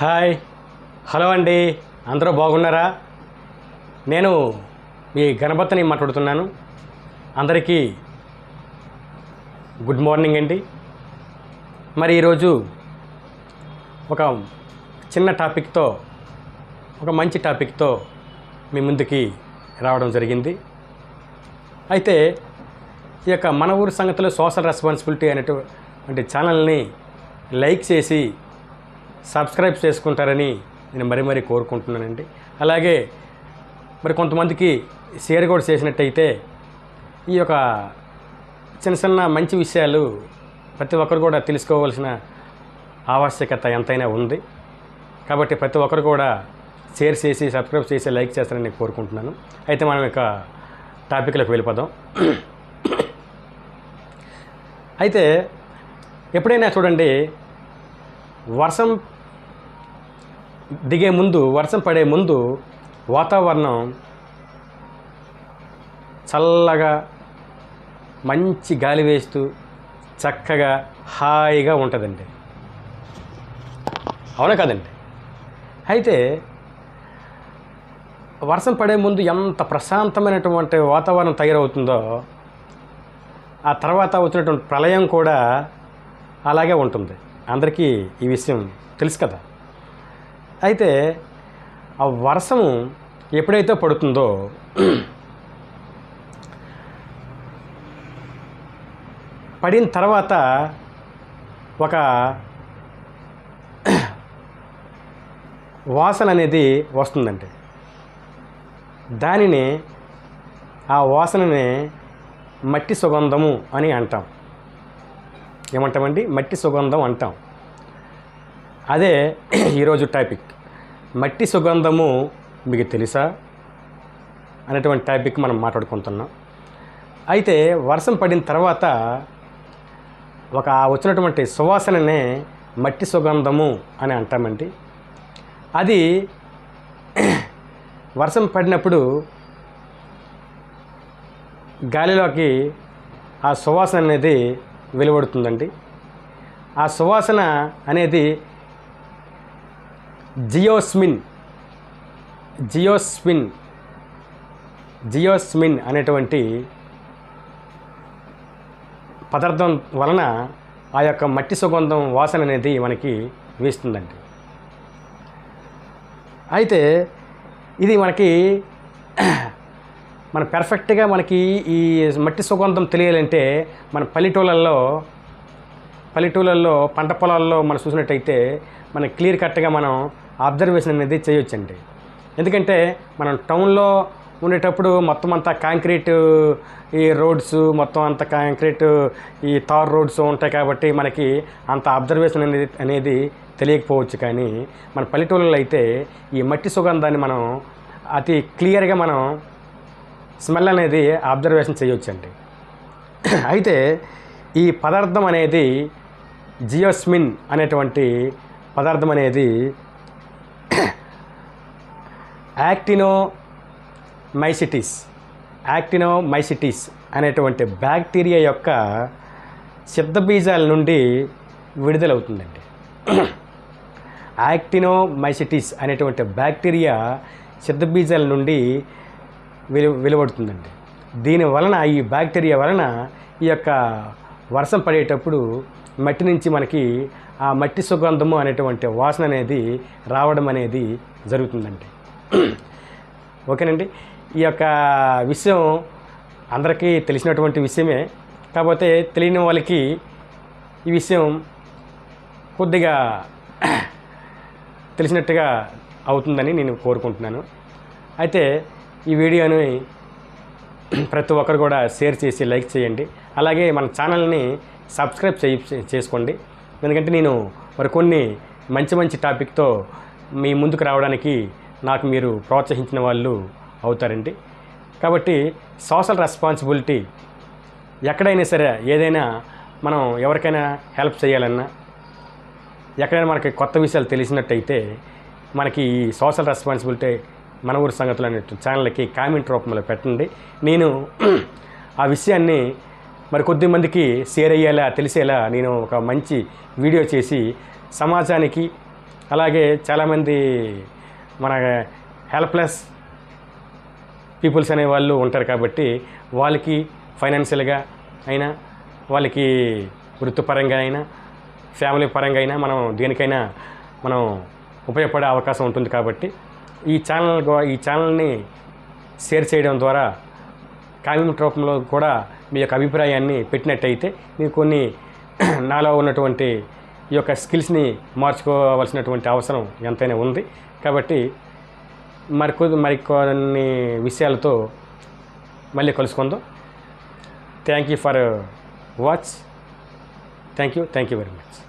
Hi. Hello అండి. అందరూ బాగున్నారా? నేను మీ గణపతిని మాట్లాడుతున్నాను. అందరికీ గుడ్ మార్నింగ్ అండి. మరి ఈరోజు ఒక చిన్న టాపిక్తో ఒక మంచి టాపిక్తో మీ ముందుకి రావడం జరిగింది. అయితే ఈ యొక్క మన ఊరి సంగతిలో సోషల్ రెస్పాన్సిబిలిటీ అనేటువంటి ఛానల్ని లైక్ చేసి సబ్స్క్రైబ్ చేసుకుంటారని నేను మరీ మరీ కోరుకుంటున్నానండి. అలాగే మరి కొంతమందికి షేర్ కూడా చేసినట్టయితే ఈ యొక్క చిన్న చిన్న మంచి విషయాలు ప్రతి ఒక్కరు కూడా తెలుసుకోవాల్సిన ఆవశ్యకత ఎంతైనా ఉంది. కాబట్టి ప్రతి ఒక్కరు కూడా షేర్ చేసి సబ్స్క్రైబ్ చేసి లైక్ చేస్తారని నేను కోరుకుంటున్నాను. అయితే మనం ఇక టాపిక్లోకి వెళ్ళిపోదాం. అయితే ఎప్పుడైనా చూడండి వర్షం దిగే ముందు వర్షం పడే ముందు వాతావరణం చల్లగా మంచి గాలి వేస్తూ చక్కగా హాయిగా ఉంటుందండి. అవునా కదండి? అయితే వర్షం పడే ముందు ఎంత ప్రశాంతమైనటువంటి వాతావరణం తయారవుతుందో ఆ తర్వాత వచ్చినటువంటి ప్రళయం కూడా అలాగే ఉంటుంది. అందరికీ ఈ విషయం తెలుసు కదా. అయితే ఆ వర్షము ఎప్పుడైతే పడుతుందో పడిన తర్వాత ఒక వాసన అనేది వస్తుందండి దానిని ఆ వాసనని మట్టి సుగంధము అని అంటాం. ఏమంటామండి? మట్టి సుగంధం అంటాం. అదే ఈరోజు టాపిక్. మట్టి సుగంధము మీకు తెలుసా? అనేటువంటి టాపిక్ మనం మాట్లాడుకుంటున్నాం. అయితే వర్షం పడిన తర్వాత ఒక వచ్చినటువంటి సువాసననే మట్టి సుగంధము అని అంటామండి. అది వర్షం పడినప్పుడు గాలిలోకి ఆ సువాసన అనేది వెలువడుతుందండి. ఆ సువాసన అనేది జియోస్మిన్. జియోస్మిన్. జియోస్మిన్ అనేటువంటి పదార్థం వలన ఆ యొక్క మట్టి సుగంధం వాసన అనేది మనకి వీస్తుందండి. అయితే ఇది మనకి మన పెర్ఫెక్ట్గా మనకి ఈ మట్టి సుగంధం తెలియాలంటే మన పల్లెటూళ్ళల్లో పల్లెటూళ్ళల్లో పంట పొలాల్లో మనం చూసినట్టయితే మన క్లియర్ కట్గా మనం అబ్జర్వేషన్ అనేది చేయొచ్చండి. ఎందుకంటే మనం టౌన్లో ఉండేటప్పుడు మొత్తం అంతా కాంక్రీట్ ఈ రోడ్స్ మొత్తం అంత కాంక్రీట్ ఈ తార్ రోడ్స్ ఉంటాయి కాబట్టి మనకి అంత అబ్జర్వేషన్ అనేది అనేది తెలియకపోవచ్చు. కానీ మన పల్లెటూళ్ళలో అయితే ఈ మట్టి సుగంధాన్ని మనం అతి క్లియర్గా మనం స్మెల్ అనేది అబ్జర్వేషన్ చేయొచ్చండి. అయితే ఈ పదార్థం అనేది జియోస్మిన్ అనేటువంటి పదార్థం అనేది యాక్టినో మైసిటిస్ యాక్టినో మైసిటిస్ అనేటువంటి బ్యాక్టీరియా యొక్క సిద్ధబీజాల నుండి విడుదలవుతుందండి. యాక్టినో మైసిటిస్ అనేటువంటి బ్యాక్టీరియా సిద్ధబీజాల నుండి వెలు వెలువడుతుందండి. దీని వలన ఈ బ్యాక్టీరియా వలన ఈ యొక్క వర్షం పడేటప్పుడు మట్టి నుంచి మనకి ఆ మట్టి సుగంధము అనేటువంటి వాసన అనేది రావడం అనేది జరుగుతుందండి. ఓకేనండి? ఈ యొక్క విషయం అందరికీ తెలిసినటువంటి విషయమే. కాకపోతే తెలియని వాళ్ళకి ఈ విషయం కొద్దిగా తెలిసినట్టుగా అవుతుందని నేను కోరుకుంటున్నాను. అయితే ఈ వీడియోని ప్రతి ఒక్కరు కూడా షేర్ చేసి లైక్ చేయండి. అలాగే మన ఛానల్ని సబ్స్క్రైబ్ చేయి చేసుకోండి. ఎందుకంటే నేను మరి కొన్ని మంచి మంచి టాపిక్తో మీ ముందుకు రావడానికి నాకు మీరు ప్రోత్సహించిన వాళ్ళు అవుతారండి. కాబట్టి సోషల్ రెస్పాన్సిబిలిటీ ఎక్కడైనా సరే ఏదైనా మనం ఎవరికైనా హెల్ప్ చేయాలన్నా ఎక్కడైనా మనకి కొత్త విషయాలు తెలిసినట్టయితే మనకి ఈ సోషల్ రెస్పాన్సిబిలిటీ మన ఊరి సంగతులు అనే ఛానల్కి కామెంట్ రూపంలో పెట్టండి. నేను ఆ విషయాన్ని మరి కొద్ది మందికి షేర్ అయ్యేలా తెలిసేలా నేను ఒక మంచి వీడియో చేసి సమాజానికి అలాగే చాలామంది మన హెల్ప్లెస్ పీపుల్స్ అనే వాళ్ళు ఉంటారు కాబట్టి వాళ్ళకి ఫైనాన్షియల్గా అయినా వాళ్ళకి వృత్తిపరంగా అయినా ఫ్యామిలీ పరంగా అయినా మనం దేనికైనా మనం ఉపయోగపడే అవకాశం ఉంటుంది కాబట్టి ఈ ఛానల్ ఈ ఛానల్ని షేర్ చేయడం ద్వారా కామెంట్ రూపంలో కూడా మీ యొక్క అభిప్రాయాన్ని పెట్టినట్టయితే మీరు కొన్ని నాలో ఉన్నటువంటి ఈ యొక్క స్కిల్స్ని మార్చుకోవాల్సినటువంటి అవసరం ఎంతైనా ఉంది. కాబట్టి మరికొ మరికొన్ని విషయాలతో మళ్ళీ కలుసుకుందాం. Thank you for watch thank you thank you very much